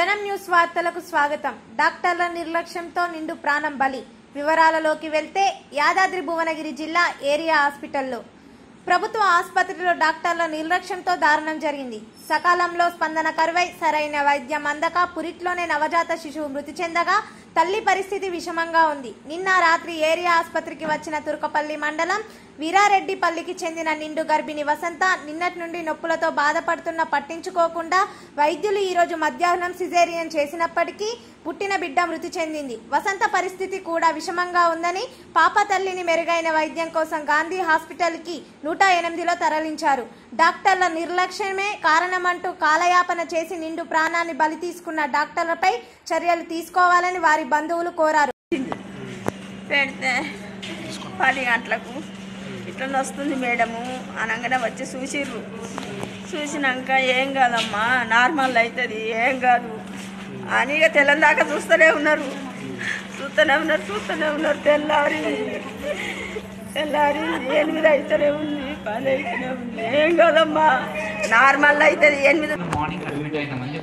జనం వార్తలకు స్వాగతం. డాక్టర్ల నిర్లక్ష్యంతో నిండు ప్రాణం బలి. వివరాలలోకి వెళ్తే యాదాద్రి భువనగిరి జిల్లా ఏరియా హాస్పిటల్లో. ప్రభుత్వ ఆసుపత్రిలో డాక్టర్ల నిర్లక్ష్యంతో దారుణం జరిగింది. సకాలంలో స్పందన కరువై సరైన వైద్యం అందక పురిట్లోనే నవజాత శిశువు మృతి చెందగా తల్లి పరిస్థితి విషమంగా ఉంది. నిన్న రాత్రి ఏరియా ఆసుపత్రికి వచ్చిన తుర్కపల్లి మండలం వీరారెడ్డిపల్లికి చెందిన నిండు గర్భిణి వసంత నిన్నటి నుండి నొప్పులతో బాధపడుతున్న పట్టించుకోకుండా వైద్యులు ఈరోజు మధ్యాహ్నం సిజేరియన్ చేసినప్పటికీ పుట్టిన బిడ్డ మృతి చెందింది. వసంత పరిస్థితి కూడా విషమంగా ఉందని పాప తల్లిని మెరుగైన వైద్యం కోసం గాంధీ హాస్పిటల్కి నూట ఎనిమిదిలో తరలించారు. డాక్టర్ల నిర్లక్ష్యమే కారణమంటూ కాలయాపన చేసి నిండు ప్రాణాన్ని బలి తీసుకున్న డాక్టర్లపై చర్యలు తీసుకోవాలని వారి బంధువులు కోరారు. పెడితే పది గంటలకు ఇట్లా వస్తుంది మేడము అనగానే వచ్చి చూసిర్రు. చూసినాక ఏం కాదమ్మా నార్మల్ అవుతుంది ఏం కాదు అని ఇక తెల్లందాకా చూస్తూనే ఉన్నారు. చూస్తూనే ఉన్నారు చూస్తూనే ఉన్నారు. తెల్లారి తెల్లారి ఎనిమిది అయితేనే ఉంది పది అయితేనే ఉంది. ఏం కాదమ్మా నార్మల్ అవుతుంది ఎనిమిది మార్నింగ్ అడ్మిట్ అయినామని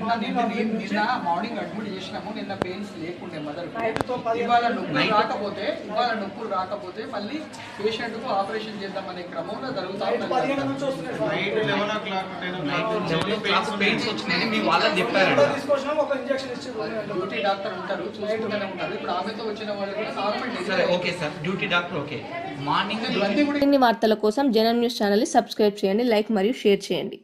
నిన్న మార్నింగ్ అడ్మిట్ చేసినాము నిన్న పెయిన్స్ లేకుండే మదర్ ఇవాళ నొప్పులు రాకపోతే ఇవాళ నొప్పులు రాకపోతే మళ్ళీ పేషెంట్కు ఆపరేషన్ క్రమంలో మీ వాళ్ళకి చెప్పారంట డ్యూటీ డాక్టర్ ఉంటారు చూసుకుంటూనే ఉంటారు. ఇప్పుడు ఆమెతో వచ్చిన వాళ్ళు కూడా normal okay sir. Duty doctor okay. Morning వార్తల కోసం జనం న్యూస్ ఛానల్ని సబ్స్క్రైబ్ చేయండి లైక్ మరియు షేర్ చేయండి.